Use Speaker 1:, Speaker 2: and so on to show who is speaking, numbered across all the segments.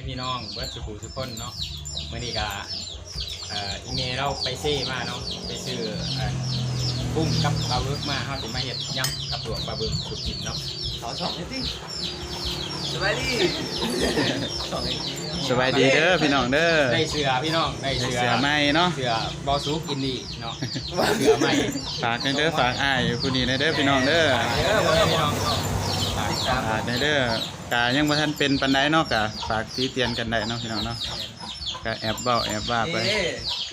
Speaker 1: ให้พี่น้องเบิร์ดสุขุทุกคนเนาะเมื่อนี้ก็เอ่ออีเมลเราไปซื้อมาเนาะไปซื้อเอ่อกุ้งกับปลาบึกมาเขาจะมาเห็ดยำกับหลวงปลาบึกสุดกินเนาะ
Speaker 2: ขอสองนิดดิสบายดีสองนิดดิ
Speaker 3: สบายดีเด้อพี่น้องเด้อ
Speaker 1: ได้เสือพี่น้องได้
Speaker 3: ได้
Speaker 1: เสือ
Speaker 3: เสือใหม่เนาะ
Speaker 1: เสือบอซูกินดีเนาะเสือใหม่
Speaker 3: ฝากให้เด้อฝากอ้ายผู้นี้ในเด้อพี่น้องเด้อ
Speaker 1: เด้อพ่อแม่พี่น้อง
Speaker 2: ติดตาม
Speaker 3: ฝากในเด้อกายังบ่ทันเป็นปานใดเนาะกะฝากตีเตียนกันได้เนาะพี่น้องเนาะก็แอบเบ้าแอบว่าไป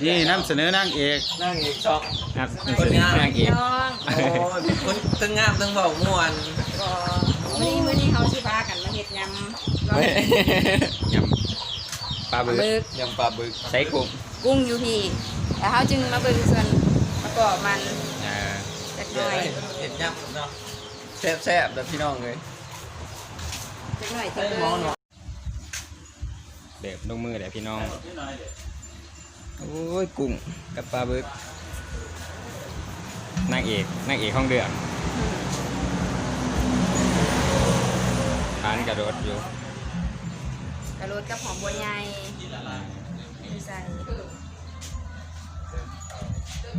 Speaker 2: นี่
Speaker 3: นี่นำเสนอนางเอก
Speaker 2: นั่งอีกช็อก
Speaker 1: ครับนี่คือนางเอก
Speaker 4: น้อง
Speaker 2: โอ้ยคนทั้งงามทั้งเบาม่วน
Speaker 4: ก็มื้อนี้มื้อนี้เขาสิพากันมาเฮ็ดยำ
Speaker 1: ยำปลาบึก
Speaker 4: บึก
Speaker 2: ยำปลาบึก
Speaker 1: ใส่กุ้ง
Speaker 4: กุ้งอยู่พี่แล้วเขาจึงมาเบิ่งส่วนประกอบมัน
Speaker 1: เอ่อ
Speaker 4: จักห
Speaker 2: เดี๋ย
Speaker 4: น่
Speaker 2: ว
Speaker 4: อย
Speaker 2: เห็ดยำเนาะแซ่บๆแบบพี่น้องเลย
Speaker 4: จักหน่อย
Speaker 2: เฮ้
Speaker 4: ที่
Speaker 2: ย
Speaker 4: เบิ่
Speaker 2: หมองหน่อย
Speaker 1: เด็บลงมือเลยพี่น้อง โอ้ยกุ้งกับปลาบึกนางเอกนางเอกห้องเดือดทานกระโดดอยู่
Speaker 4: กระโดดกับหอมบัวใหญ่ใส่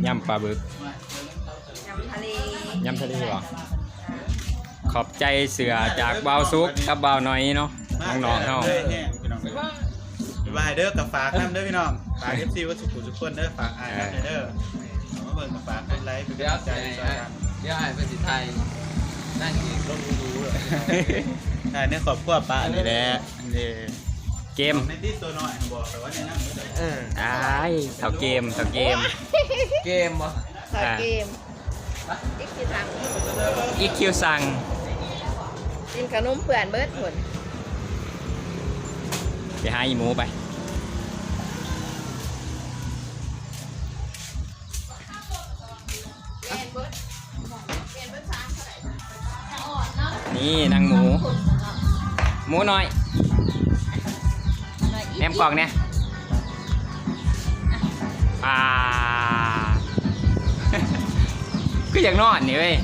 Speaker 1: ยำปลาบึก
Speaker 4: ยำทะเล
Speaker 1: ยำทะเลเหรอ ขอบใจเสือจากเบาซุกกับเบาน้อยเนาะน้องๆเฮา
Speaker 3: ด้อแห้งพี่น้องเด้อบ๊ายบายเด้อกับฝากนำเด้อพี่น้องฝาก FC วัดสุขุทุกคนเด้อฝากอ้ายนำเด้อเอามาเบิ่งกับฝากกดไลค์เป็น
Speaker 2: เดี๋ยว
Speaker 3: กำลังใจ
Speaker 2: ไอ้
Speaker 3: ให้ช่วยกัน
Speaker 2: เดี๋ยวไอ้เป็นสิไทยนั่งอีกต้องรู้ๆเลย
Speaker 3: ใช่เนี่ยครอบครัวป้านี่แหละอันนี้
Speaker 1: เกม
Speaker 3: ในที่ตัวน้อยบอกแต่ว่าในนั้นไม่ได้
Speaker 2: เออ
Speaker 1: อ้ายเท่าเกมเท่าเกม
Speaker 2: เกมบ่
Speaker 4: ใส่เกมอีกที่ทาง
Speaker 1: อีคิวสั่ง
Speaker 4: กินขนมเปื่อนเบิดผล
Speaker 1: ไปหาอีหมูไป นี่นางหมู หมูน้อยแหนมกล่องเนี่ยอ่าก็อย่างนอนนี่เว้ย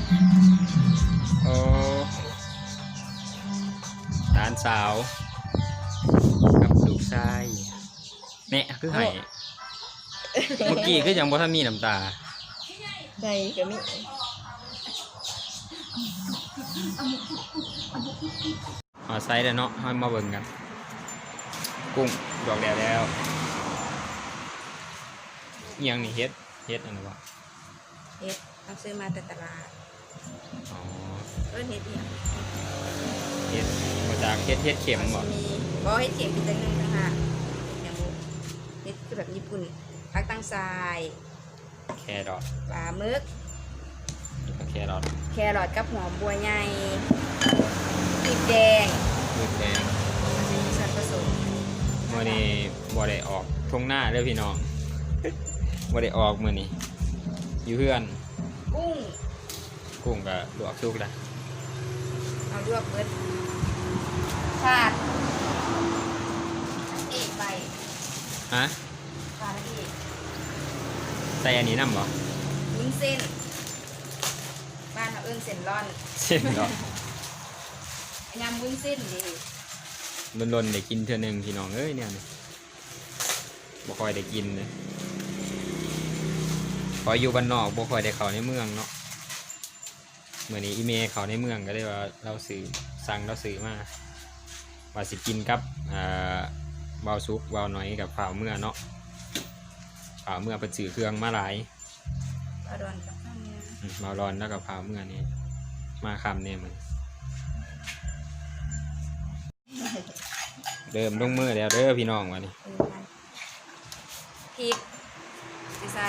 Speaker 1: สาวกับลูกชายเนี่ยคือไห้เมื่อกี้คือยังบ่ทันมีน้ำตา
Speaker 4: ใส่ก็มี
Speaker 1: เอาไซส์แล้วเนาะให้มาเบิ่งกัน กุ้งดอกแดดแล้วอิหยังนี่เฮ็ดเฮ็ดอันนี้วะ
Speaker 4: เฮ็ดเอาซื้อมาแต่ตลาด
Speaker 1: อ๋อ
Speaker 4: เอิ้นเฮ็ดอีหยัง
Speaker 1: เฮ็ดมาจากเฮ็ดเฮ็ดเข็มบ่
Speaker 4: มีบ่เฮ็ดเข็มเป็นจังหนึงต่างหากอย่างบ่เฮ็ดคือแบบญี่ปุ่นผักตั้งทราย
Speaker 1: แครอท
Speaker 4: ปลาหมึก
Speaker 1: นี่ก็แครอท
Speaker 4: แครอทกับหอมบัวใหญ่พริกแดง
Speaker 1: มืดแดง
Speaker 4: มันจะมีส่วนผสม
Speaker 1: มื้อนี้บ่ได้ออกทุ่งหน้าเด้อพี่น้องบ่ได้ออกมื้อนี้อยู่เพื่อน
Speaker 4: กุ้ง
Speaker 1: กุ้งก็ลวกสุกแล้ว
Speaker 4: เอาลวกเบิด ชาดเอกไป
Speaker 1: ฮะ
Speaker 4: ชาดเอก
Speaker 1: ใส่อันนี้นำบ่
Speaker 4: วุ้นเส้น บ้านเราเอิ้นเส้นร่อน
Speaker 1: เส้นเนาะ
Speaker 4: ยำวุ้นเส้นดี
Speaker 1: ลนๆได้กินเทื่อหนึงพี่น้องเอ้ยเนี่ยนี่บ่ค่อยได้กินเลยพออยู่บ้านนอกบ่ค่อยได้เข้าในเมืองเนาะมื้อนี้อีเมลเข้าในเมืองก็เลยว่าเราซื้อสั่งเราซื้อมา ว่าสิกินกับอ่าเบาซุกเบาน้อยกับฝ่าวเมื่อเนาะฝ่าวเมื่อเป็นสื่อเครื่องมาหลาย
Speaker 4: ปลาดอนกับข้าวเนื้อ
Speaker 1: อืมเบาร้อนแล้วกับฝ่าวเมื่อนี่มาคำเนี่ยมันเริ่มลงมือแล้วเด้อพี่น้องวันนี้
Speaker 4: เออมันพริกสิใส่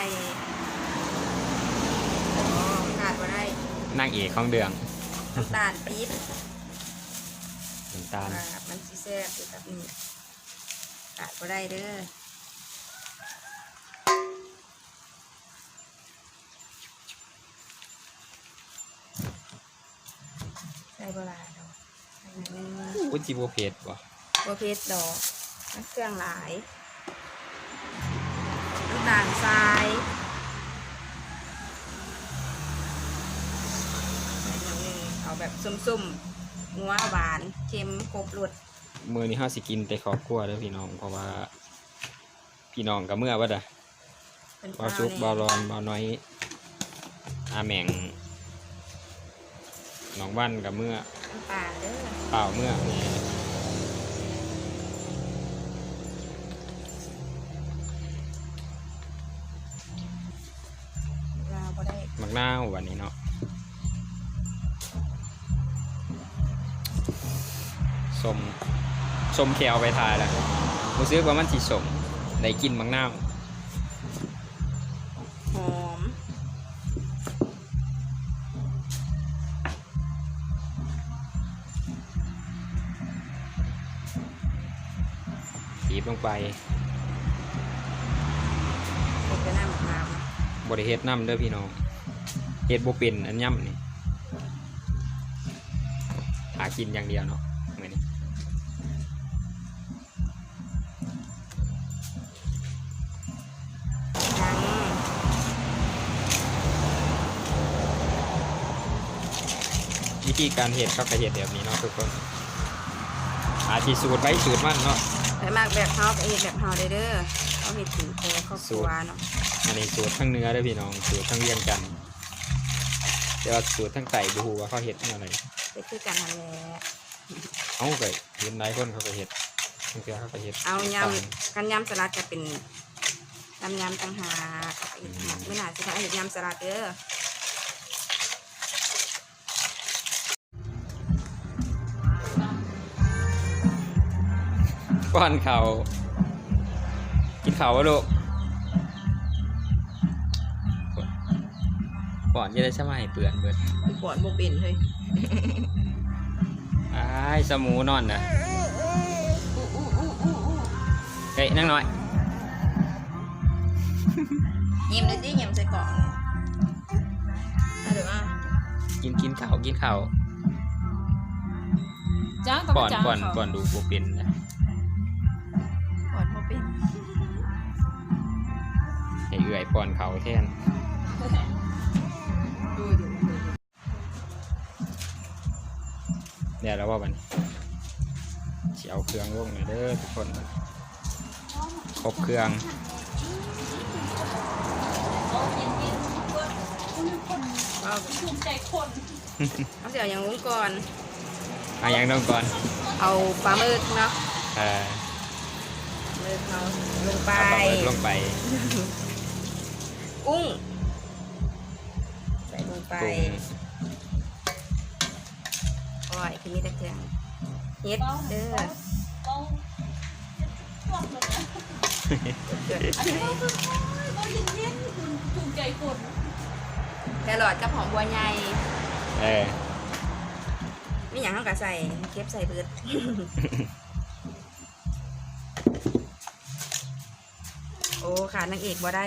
Speaker 4: อ๋อขาดมาได้
Speaker 1: นางเอกของเดือง
Speaker 4: น้ำตาลปี๊บ
Speaker 1: น้ำตาล
Speaker 4: ว่ามันสิแซ่บอยู่กับนี่ขาดมาได้เด้อใส่โบราณเนาะใส่หน่อยนึง
Speaker 1: อุจิโบเพดบ่
Speaker 4: บัวเพชรดอกน้ำเครื่องหลายน้ำตาลทรายใส่หน่อยหนึ่งเอาแบบส้มๆ นัวหวานเค็มครบรส
Speaker 1: มือนี้ห้าสิกินแต่ครอบครัวเด้อพี่น้องเพราะว่า พี่น้องกับเมื่อวัดอะ
Speaker 4: เป็น
Speaker 1: บาวซุกบาวรอนบาวน้อยอาแหม่งน้องวันกับเมื่อ
Speaker 4: น้ำปลาเด้อ
Speaker 1: เปล่าเมื่อนี่
Speaker 4: เราบ่ได้
Speaker 1: มักหน้าววันนี้เนาะ สมสมแขวไปทายแล้วรู้สึกว่ามันสีสมได้กินมักหน้าว
Speaker 4: หอม
Speaker 1: บีบลงไป
Speaker 4: เป็นกระน้ำมะพร้าวนะ
Speaker 1: บริเฮ็ดน้ำเด้อพี่น้องเฮ็ดบ่เป็นอันย่ำนี่หากินอย่างเดียวเนาะ วิธีการเฮ็ดเขาก็เฮ็ดแบบนี้เนาะทุกคนอาชีสูตรไว้สูตรมันเนาะ
Speaker 4: ไปมากแบบเฮาไปเฮ็ดแบบเฮาได้เด้อเขาเฮ็ดถึงโคครอบครัวเนาะ
Speaker 1: อันนี้สูตรทั้งเนื้อเด้อพี่น้องสูตรทั้งเรียงกันแต่ว่าสูตรทั้งไก่บ่ฮู้ว่าเขาเฮ็ดแนวไหน
Speaker 4: ไปคือกันนั่นแหละ
Speaker 1: เอ้าก็เห็นหลายคนเขาก็เฮ็ดบางเทื่อเขาก็เฮ็ด
Speaker 4: เอาย
Speaker 1: ต่งำ
Speaker 4: กันยำสลัดจะเป็นยำยำต่างหากอีกหากไม่น่าสิได้เฮ็ดยำสลัดเด้อ
Speaker 1: ป้อนเขาวกินข้าววะลูกป้อนจะได้สมัยเปื่อนเบิด
Speaker 2: ไปก่อนบ่เป็นเฮ้ย
Speaker 1: อ้ายสมูนอนนะเฮ้ยนั่งหน่อย
Speaker 4: ยิ้มเลยสิยิ้มใส่กล่องเอาเดี๋ยวมา
Speaker 1: กินกินข้าวกินข้าว
Speaker 2: จ้างต้อง
Speaker 1: ป้อน
Speaker 2: จ้าง
Speaker 1: ป้อน
Speaker 2: เขา
Speaker 1: ป้อนดูบ่เป็นนะ
Speaker 2: ก่อน
Speaker 1: เอื่อยป้อนเขาแทน
Speaker 2: ดูดูดู
Speaker 1: เดี๋ยวแล้วว่าบัดนสิเอาเครื่องลงเลยเด้อทุกคนครบเครื่อง
Speaker 4: เอา
Speaker 2: ภูมิใจคน
Speaker 4: เอาเดี๋ยวอย่างงุ้งก่อน
Speaker 1: เอายังต้องก่อน
Speaker 4: เอาปลาหมึกเนาะ
Speaker 1: เออ
Speaker 4: หมึกเราลงไป
Speaker 1: เอาปลาหมึกลงไป
Speaker 4: กุ้ง ใส่ลงไป
Speaker 1: กุ้ง
Speaker 4: โอ้ยคือมีแต่เครื่องเฮ็ดเด้อ
Speaker 2: เราบอกเลยนะ
Speaker 4: เกิด
Speaker 2: อันนี้เราคือเราเย็นๆคุณภูมิใจคน
Speaker 4: แครอทกับหอมบัวใหญ่
Speaker 1: เออ
Speaker 4: มีอย่างเท่ากับใส่เก็บใส่เบิด อ้ขาดนางเอกบ่ได้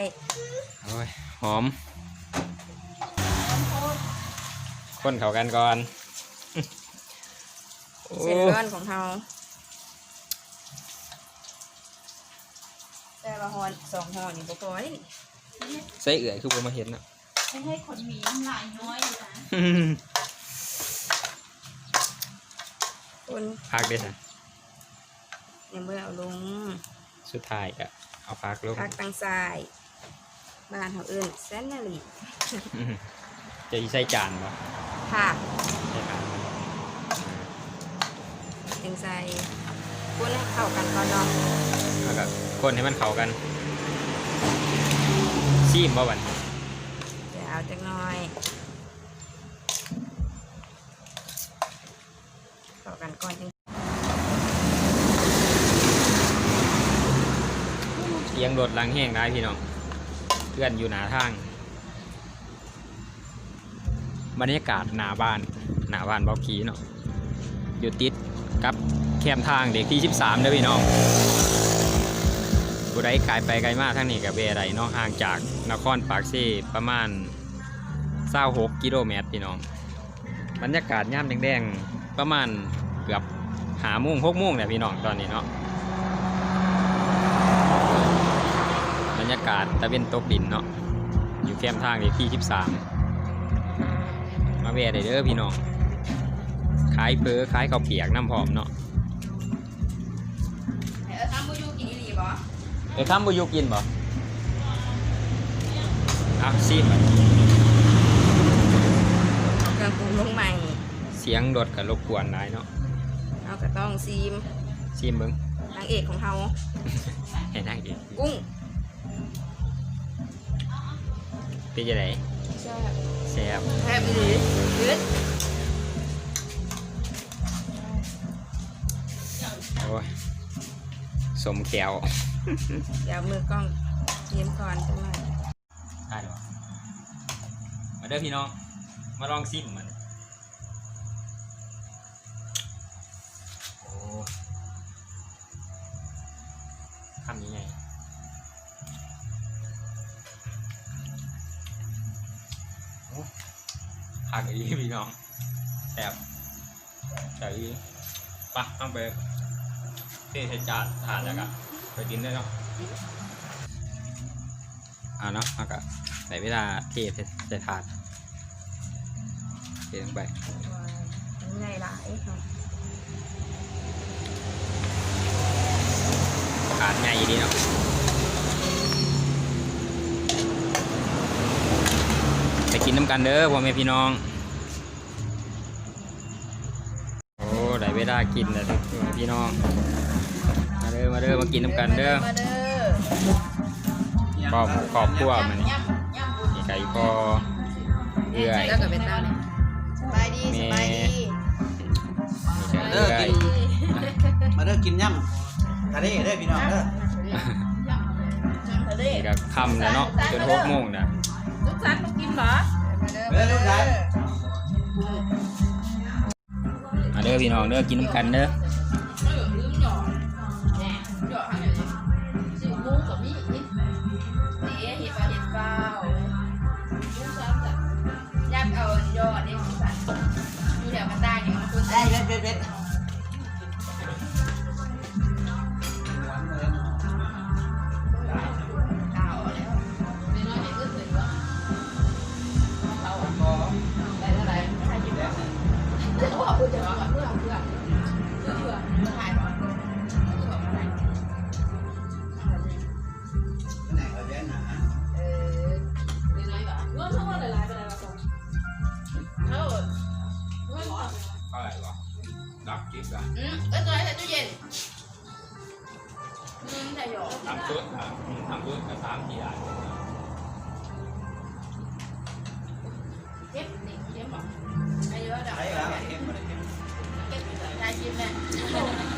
Speaker 1: โอ้ยหอม คนเขากันก่อนโอ้
Speaker 4: เส้นร้อนของเราแต่ละหอนสองหอนี่บ่พอนี่
Speaker 1: ใส่เอื่อยคือบ่มาเห็นอะ
Speaker 2: ไม่ให้คนมีน้ำลายน้อยอยู่นะ
Speaker 4: คุณ
Speaker 1: พักได้สิ
Speaker 4: ยังไม่เอาลง
Speaker 1: สุดท้ายก็ เอาพักลง
Speaker 4: พักตังทรายบ้านเขาเอื่นแซนนาลี
Speaker 1: จะใส่จานบ่
Speaker 4: ค่ะ
Speaker 1: ใส่จาน
Speaker 4: ตังใส่คุณให้เข้ากันก่อนเนาะ
Speaker 1: แล้วก็คนให้มันเข้ากันซีมบ่บัด
Speaker 4: เดี๋ยวเอาจักหน่อย เข้ากันก่อนจัง
Speaker 1: เสียง รถลังแห้งได้พี่น้องเพื่อนอยู่หนาทาง บรรยากาศหนาบ้าน หนาบ้านเบาขีเนาะอยู่ติดกับแคมทางเด็กที่ 13เด้อพี่น้องผู้ใดไกลไปไกลมากทั้งนี้กับเวไรเนาะห่างจากนครปากซีประมาณ26กิโลเมตรพี่น้อง บรรยากาศย่ามแดงๆประมาณเกือบหาโมงหกโมงเนี่ยพี่น้องตอนนี้เนาะ รยากาศตะเวนตกดินเนาะอยู่แคมทางเลขที่13มาแวะเด้อพี่น้องขายเพอขายข้าวเปียกน้ำหอมเนาะเออทำบุยกินดีหลีบ่เออทำ
Speaker 4: บุยกินบ่อะซีไปกระปุกลงใหม่
Speaker 1: เสียงดดกับรบกวนหลายเนาะ
Speaker 4: เอากระต้องซีม
Speaker 1: ซีมมึง
Speaker 4: นางเอกของเฮา
Speaker 1: เห้นางเอ
Speaker 4: กกุ้ง
Speaker 1: เป็นยังไง
Speaker 4: แซ่บ
Speaker 1: แซ่บ
Speaker 4: แซ่บดียืด
Speaker 1: โอ้ยสมแก้ว
Speaker 4: เดี๋ยวมือกล้องเยี่ยมก่อนจังหน่อย
Speaker 1: ได้หรอมาเด้อพี่น้อง มาลองซิมมัน หักอีพี่น้องแอบใส่อีปะต้องไปเทใส่จานทานแล้วก็ไปกินได้เนาะเอาเนาะเอาก็ใส่เวลาเทใส่ใส่ถาดเทลงไป
Speaker 4: ง่ายหลายค่ะ
Speaker 1: ถาดง่ายดีเนาะไป กินน้ำกันเด้อพ่อแม่พี่น้อง โอ้ได้เวลากินแล้วเด้อพ่อแม่พี่น้อง มาเด้อมาเด้อมากินน้ำกันเด้อ
Speaker 4: มาเด้อ
Speaker 1: ขอบขอบครัวมันนี่มีไก่พอเอื่อย
Speaker 4: แล้วก็เป็นตาเนี่ยสบายดีสบายดี
Speaker 1: มีไก่เอื่อย
Speaker 5: มาเด้อกินย่ำทะเลเด้อพี่น้องเด้อ
Speaker 1: นี่ก็ค่ำแล้วเนาะจนหกโมงนะ
Speaker 4: ลูกสันมากินเหรอ
Speaker 5: เด้อลูกหลาน
Speaker 1: มาเด้อพี่น้องเด้อกินน้ำกันเด้อ
Speaker 4: ยับเอายอดนี่สันอยู่แถวกันได้ยังมันคุณ
Speaker 5: ได้เบ็ดเบ็ด
Speaker 4: อืมใส่หยอก
Speaker 1: ทำชุดอะทำชุดกับสามทีอะ